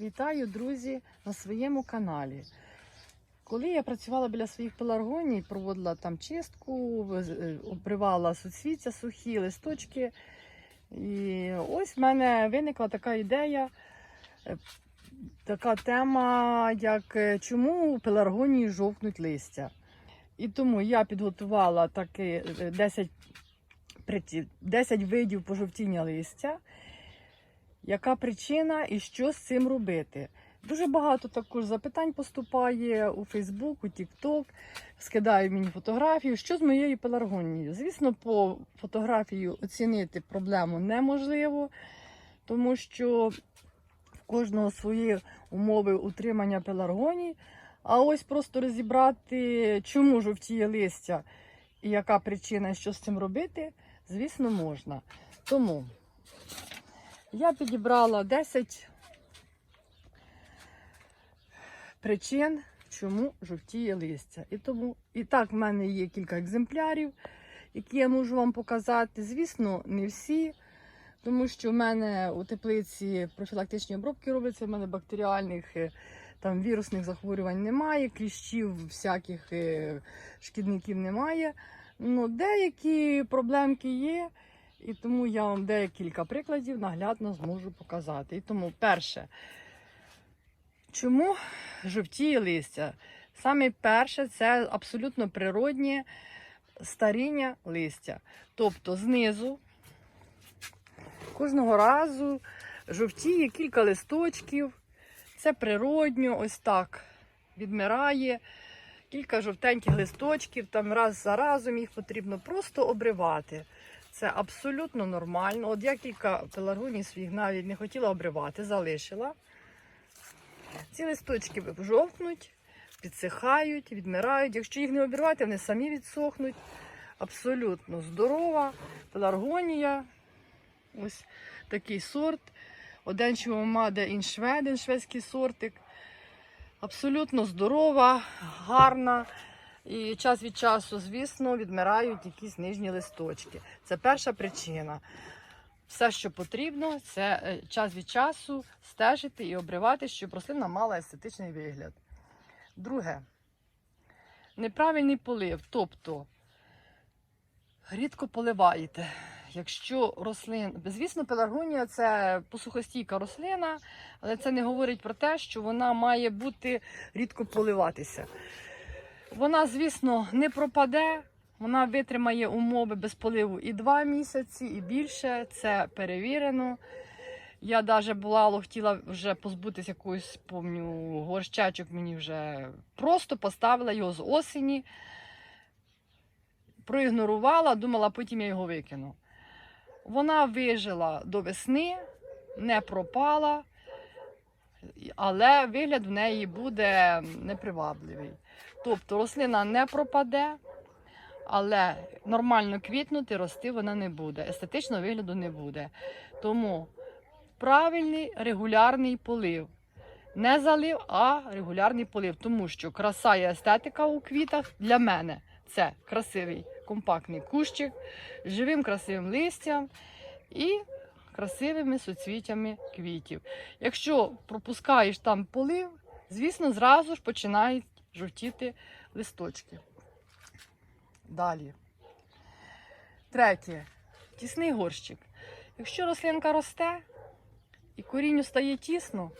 Вітаю, друзі, на своєму каналі. Коли я працювала біля своїх пеларгоній, проводила там чистку, е, обривала суцвіття сухі, листочки. І ось в мене виникла така ідея, е, така тема, як е, чому у пеларгонії жовкнуть листя. І тому я підготувала таки е, 10, 10 видів пожовтіння листя. Яка причина і що з цим робити? Дуже багато також запитань поступає у Фейсбук, у Тікток. Скидають мені фотографію. Що з моєю пеларгонією? Звісно, по фотографії оцінити проблему неможливо, тому що в кожного свої умови утримання пеларгоній. А ось просто розібрати, чому жовтіє листя і яка причина, що з цим робити, звісно, можна. Тому я підібрала 10 причин, чому жовтіє листя. І тому і так в мене є кілька екземплярів, які я можу вам показати. Звісно, не всі, тому що в мене у теплиці профілактичні обробки робляться, в мене бактеріальних е, там вірусних захворювань немає, кліщів, всяких е, шкідників немає. Ну, деякі проблемки є. І тому я вам декілька прикладів наглядно зможу показати. І тому, перше, чому жовтіє листя? Саме перше, це абсолютно природнє старіння листя. Тобто знизу кожного разу жовтіє кілька листочків. Це природньо, ось так відмирає. Кілька жовтеньких листочків, там раз за разом їх потрібно просто обривати. Це абсолютно нормально. От я кілька пеларгоній своїх навіть не хотіла обривати, залишила. Ці листочки жовтнуть, підсихають, відмирають. Якщо їх не обірвати, вони самі відсохнуть. Абсолютно здорова пеларгонія. Ось такий сорт. Оденчого маде іншведен, шведський сортик. Абсолютно здорова, гарна. І час від часу, звісно, відмирають якісь нижні листочки. Це перша причина. Все, що потрібно, це е, час від часу стежити і обривати, щоб рослина мала естетичний вигляд. Друге, неправильний полив. Тобто рідко поливаєте. Якщо рослин, звісно, пеларгонія це посухостійка рослина, але це не говорить про те, що вона має бути рідко поливатися. Вона, звісно, не пропаде, вона витримає умови без поливу і два місяці, і більше. Це перевірено. Я навіть була, хотіла вже позбутися якоїсь, помню, горщачок мені вже просто поставила його з осені, проігнорувала, думала, потім я його викину. Вона вижила до весни, не пропала, але вигляд в неї буде непривабливий. Тобто рослина не пропаде, але нормально квітнути, рости вона не буде. Естетичного вигляду не буде. Тому правильний регулярний полив. Не залив, а регулярний полив. Тому що краса і естетика у квітах для мене це красивий компактний кущик з живим красивим листям і красивими суцвіттями квітів. Якщо пропускаєш там полив, звісно, зразу ж починають жовтіти листочки. Далі. Третє. Тісний горщик. Якщо рослинка росте і корінню стає тісно,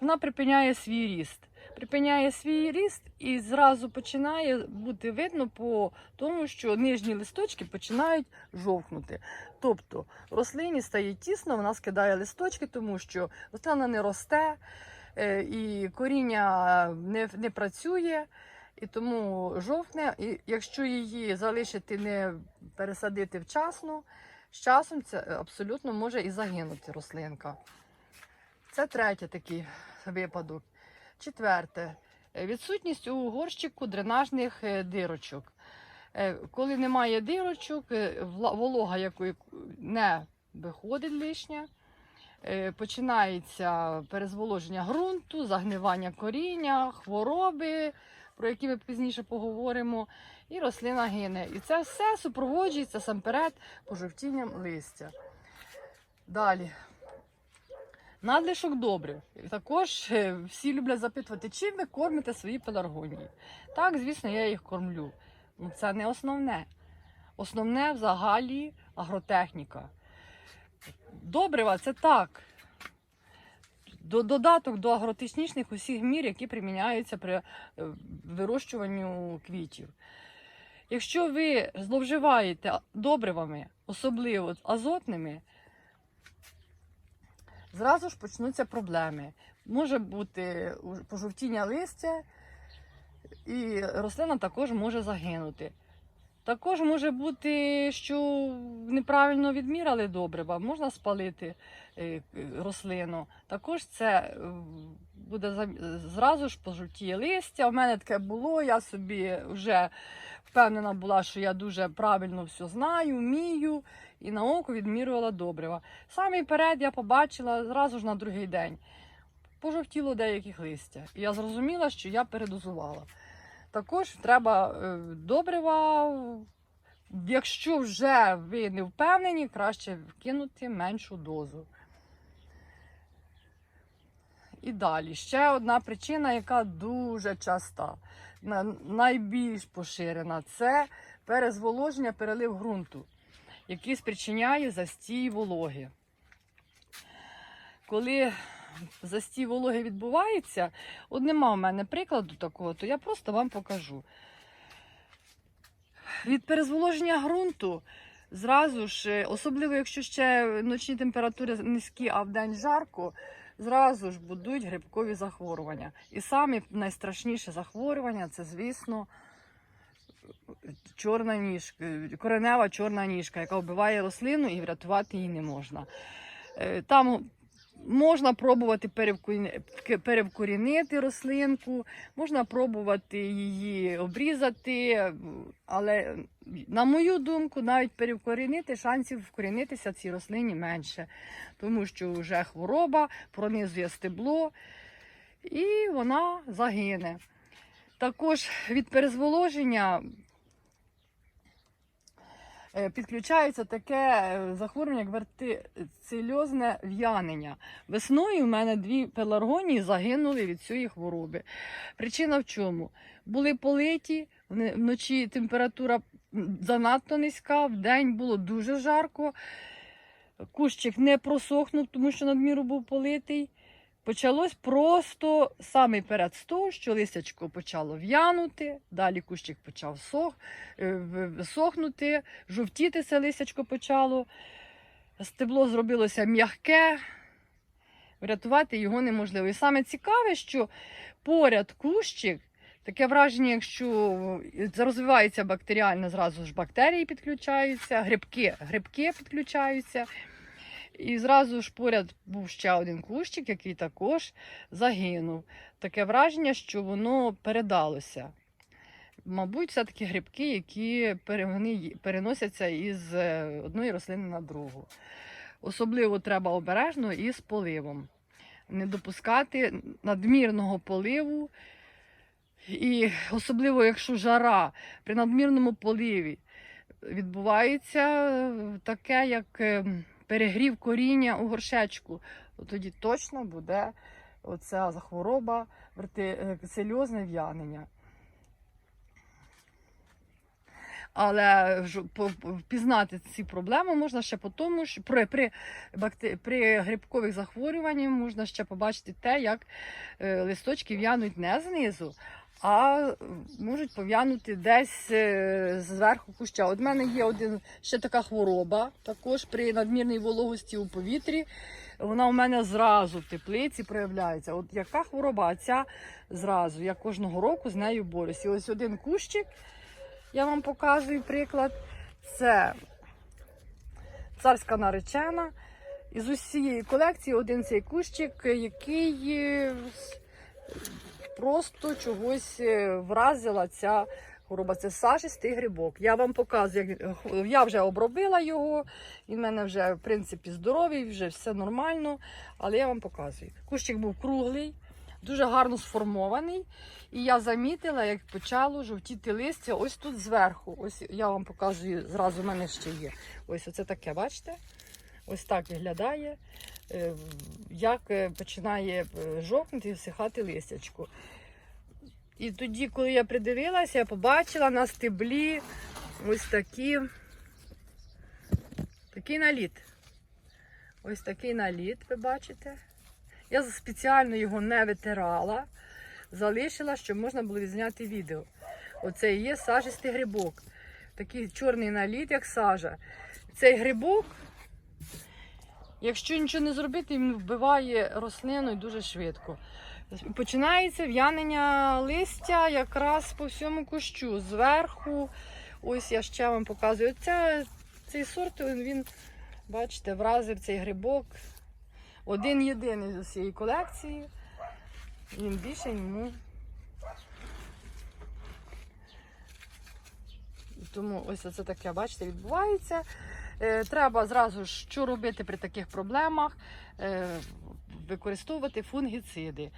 вона припиняє свій ріст. Припиняє свій ріст і зразу починає бути видно по тому, що нижні листочки починають жовкнути. Тобто рослині стає тісно, вона скидає листочки, тому що рослина не росте, і коріння не, не працює, і тому жовтне. І якщо її залишити, не пересадити вчасно, з часом це абсолютно може і загинути рослинка. Це третій такий випадок. Четверте. Е, Відсутність у горщику дренажних е, дирочок. Е, Коли немає дирочок, е, волога якої не виходить лишня, е, починається перезволоження ґрунту, загнивання коріння, хвороби, про які ми пізніше поговоримо, і рослина гине. І це все супроводжується сам перед пожовтінням листя. Далі. Надлишок добрив. Також е, всі люблять запитувати, чим ви кормите свої пеларгонії. Так, звісно, я їх кормлю. Ну це не основне. Основне взагалі агротехніка. Добрива це так. Додаток до агротехнічних усіх мір, які приміняються при е, вирощуванню квітів. Якщо ви зловживаєте добривами, особливо азотними, зразу ж почнуться проблеми. Може бути пожовтіння листя, і рослина також може загинути. Також може бути, що неправильно відміряли добрива, можна спалити е, рослину. Також це е, буде зразу ж пожовтіє листя. У мене таке було, я собі вже впевнена була, що я дуже правильно все знаю, вмію, і на око відмірювала добрива. Самий перед я побачила зразу ж на другий день. Пожовтіло деяких листя. І я зрозуміла, що я передозувала. Також треба е, добрива. Якщо вже ви не впевнені, краще вкинути меншу дозу. І далі ще одна причина, яка дуже часта, найбільш поширена це перезволоження, перелив ґрунту, який спричиняє застій вологи. Коли застій вологи відбувається, от нема в мене прикладу такого, то я просто вам покажу. Від перезволоження ґрунту зразу ж, е, особливо якщо ще ночні температури низькі, а вдень жарко, зразу ж будуть грибкові захворювання. І саме найстрашніше захворювання це, звісно, чорна ніжка, коренева чорна ніжка, яка вбиває рослину і врятувати її не можна. Е, Там можна пробувати перевкорінити рослинку, можна пробувати її обрізати, але, на мою думку, навіть перевкорінити шансів вкорінитися цій рослині менше, тому що вже хвороба пронизує стебло і вона загине. Також від перезволоження підключається таке е, захворювання, як вертицельозне в'янення. Весною в мене дві пеларгонії загинули від цієї хвороби. Причина в чому? Були политі, вночі температура занадто низька, вдень було дуже жарко. Кущик не просохнув, тому що надміру був политий. Почалось просто саме перед з того, що листячко почало в'янути, далі кущик почав сох, е, сохнути, жовтітися листячко почало, стебло зробилося м'яке, врятувати його неможливо. І саме цікаве, що поряд кущик, таке враження, якщо розвивається бактеріально, зразу ж бактерії підключаються, грибки, грибки підключаються. І зразу ж поряд був ще один кущик, який також загинув. Таке враження, що воно передалося. Мабуть, все-таки грибки, які переносяться із е, одної рослини на другу. Особливо треба обережно із поливом. Не допускати надмірного поливу. І особливо, якщо жара при надмірному поливі відбувається е, таке, як е, перегрів коріння у горшечку, то тоді точно буде оця хвороба, вертицельозне в'янення. Але впізнати ці проблеми можна ще по тому, що при, при, при грибкових захворюваннях можна ще побачити те, як е, листочки в'януть не знизу, а можуть пов'янути десь е, зверху куща. От мене є один ще така хвороба, також при надмірній вологості у повітрі. Вона у мене зразу в теплиці проявляється. От яка хвороба, а ця зразу. Я кожного року з нею борюся. Ось один кущик, я вам показую приклад. Це царська наречена. Із усієї колекції один цей кущик, який е, просто чогось е, вразила ця хвороба. Це сашистий грибок. Я вам показую, як я вже обробила його, він в мене вже в принципі здоровий, вже все нормально. Але я вам показую. Кущик був круглий, дуже гарно сформований. І я замітила, як почало жовтіти листя ось тут зверху. Ось я вам показую, зразу в мене ще є. Ось оце таке, бачите? Ось так виглядає. е, як е, починає е, жовкнути і всихати листячко. І тоді, коли я придивилася, я побачила на стеблі ось такі, такий наліт. Ось такий наліт, ви бачите. Я спеціально його не витирала, залишила, щоб можна було відзняти відео. Оце і є сажистий грибок. Такий чорний наліт, як сажа. Цей грибок, якщо нічого не зробити, він вбиває рослину і дуже швидко. Починається в'янення листя якраз по всьому кущу. Зверху, ось я ще вам показую. Оця, цей сорт, він, бачите, вразив цей грибок. Один єдиний з усієї колекції. Він більше йому. Тому ось це таке, бачите, відбувається. Е, Треба зразу ж що робити при таких проблемах, Е, використовувати фунгіциди.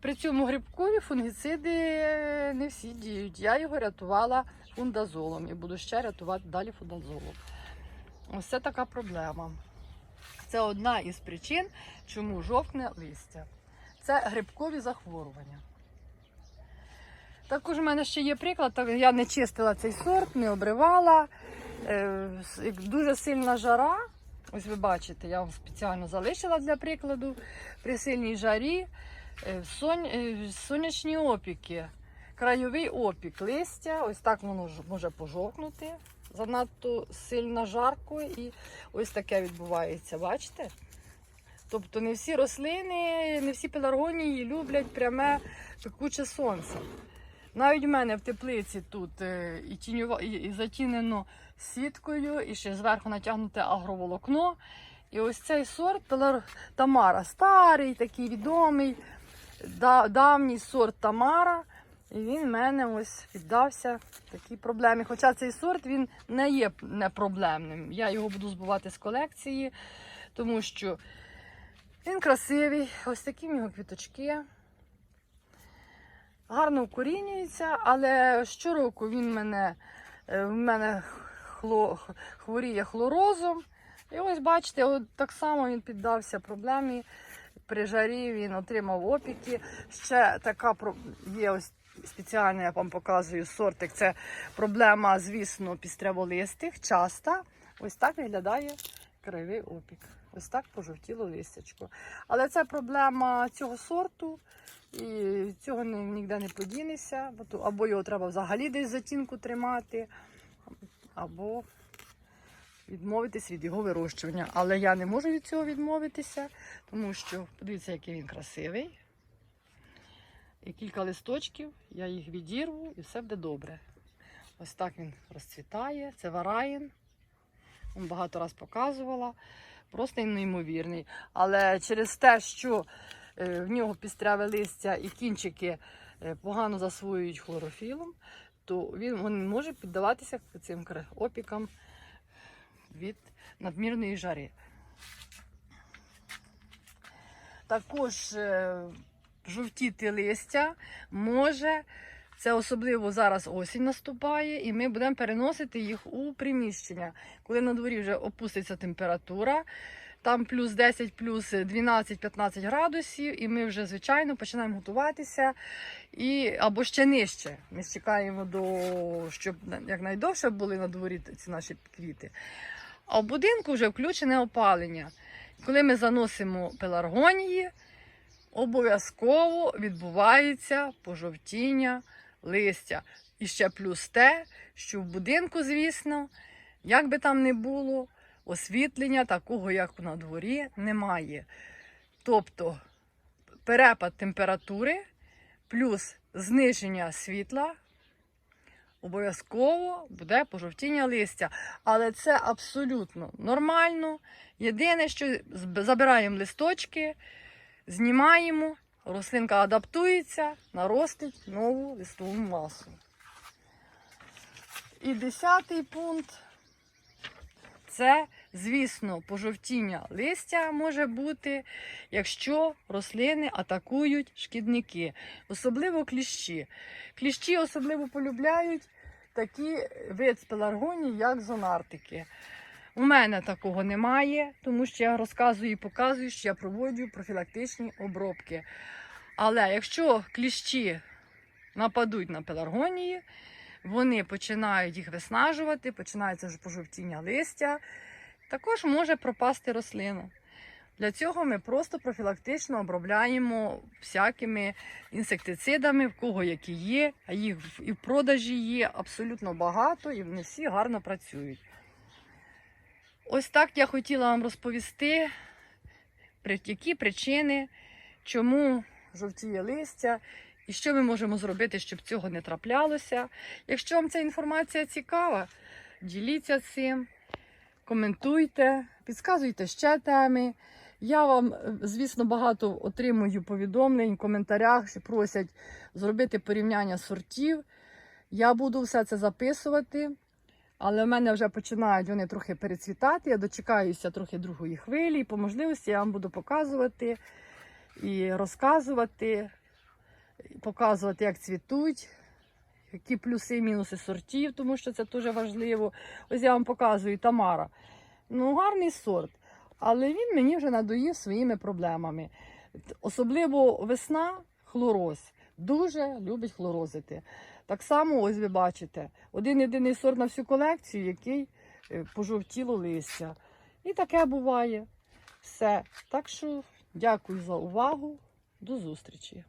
При цьому грибкові фунгіциди е, не всі діють. Я його рятувала фундазолом і буду ще рятувати далі фундазолом. Ось це така проблема. Це одна із причин, чому жовтне листя. Це грибкові захворювання. Також у мене ще є приклад, я не чистила цей сорт, не обривала. Е, Дуже сильна жара. Ось ви бачите, я вам спеціально залишила для прикладу. При сильній жарі е, е, сонячні опіки, крайовий опік листя, ось так воно може пожовкнути. Занадто сильно жарко і ось таке відбувається, бачите? Тобто не всі рослини, не всі пеларгонії люблять пряме пекуче сонце. Навіть в мене в теплиці тут і, тіньова, і, і затінено сіткою, і ще зверху натягнуте агроволокно. І ось цей сорт Тамара, старий, такий відомий, давній сорт Тамара. І він в мене ось піддався такій проблемі. Хоча цей сорт він не є не проблемним. Я його буду збивати з колекції, тому що він красивий, ось такі в нього квіточки. Гарно укорінюється, але щороку він мене, е, в мене хворіє хлорозом. І ось бачите, от так само він піддався проблемі. При жарі він отримав опіки. Ще така є ось спеціальна, я вам показую сортик. Це проблема, звісно, пістряволистих, часта. Ось так виглядає кривий опік. Ось так пожовтіло листячко. Але це проблема цього сорту. І цього ні- ніде не подінешся, або його треба взагалі десь затінку тримати, або відмовитись від його вирощування. Але я не можу від цього відмовитися, тому що подивіться, який він красивий. І кілька листочків, я їх відірву і все буде добре. Ось так він розцвітає. Це вараїн. Він багато раз показувала. Просто неймовірний. Але через те, що е, в нього пістряве листя і кінчики е, погано засвоюють хлорофілом, то він, може піддаватися цим опікам від надмірної жари. Також е, жовтіти листя може, це особливо зараз осінь наступає, і ми будемо переносити їх у приміщення. Коли на дворі вже опуститься температура, там плюс 10, плюс 12-15 градусів, і ми вже, звичайно, починаємо готуватися. І, або ще нижче. Ми чекаємо, до, щоб якнайдовше були на дворі ці наші квіти. А в будинку вже включене опалення. Коли ми заносимо пеларгонії, обов'язково відбувається пожовтіння листя. І ще плюс те, що в будинку, звісно, як би там не було, освітлення такого, як на дворі, немає. Тобто перепад температури плюс зниження світла. Обов'язково буде пожовтіння листя. Але це абсолютно нормально. Єдине, що забираємо листочки, знімаємо, рослинка адаптується, наростить нову листову масу. І десятий пункт це, звісно, пожовтіння листя може бути, якщо рослини атакують шкідники, особливо кліщі. Кліщі особливо полюбляють такі вид з пеларгонії, як зонартики. У мене такого немає, тому що я розказую і показую, що я проводжу профілактичні обробки. Але якщо кліщі нападуть на пеларгонії, вони починають їх виснажувати, починається ж пожовтіння листя, також може пропасти рослина. Для цього ми просто профілактично обробляємо всякими інсектицидами, в кого які є, а їх і в продажі є абсолютно багато, і вони всі гарно працюють. Ось так я хотіла вам розповісти, які причини, чому жовтіє листя і що ми можемо зробити, щоб цього не траплялося. Якщо вам ця інформація цікава, діліться цим, коментуйте, підказуйте ще теми. Я вам, е, звісно, багато отримую повідомлень в коментарях, що просять зробити порівняння сортів. Я буду все це записувати, але в мене вже починають вони трохи перецвітати. Я дочекаюся трохи другої хвилі, і по можливості я вам буду показувати і розказувати, показувати, як цвітуть, які плюси і мінуси сортів, тому що це дуже важливо. Ось я вам показую Тамара. Ну, гарний сорт, але він мені вже надоїв своїми проблемами. Особливо весна, хлороз. Дуже любить хлорозити. Так само, ось ви бачите, один єдиний сорт на всю колекцію, який е, пожовтіло листя. І таке буває. Все. Так що дякую за увагу. До зустрічі.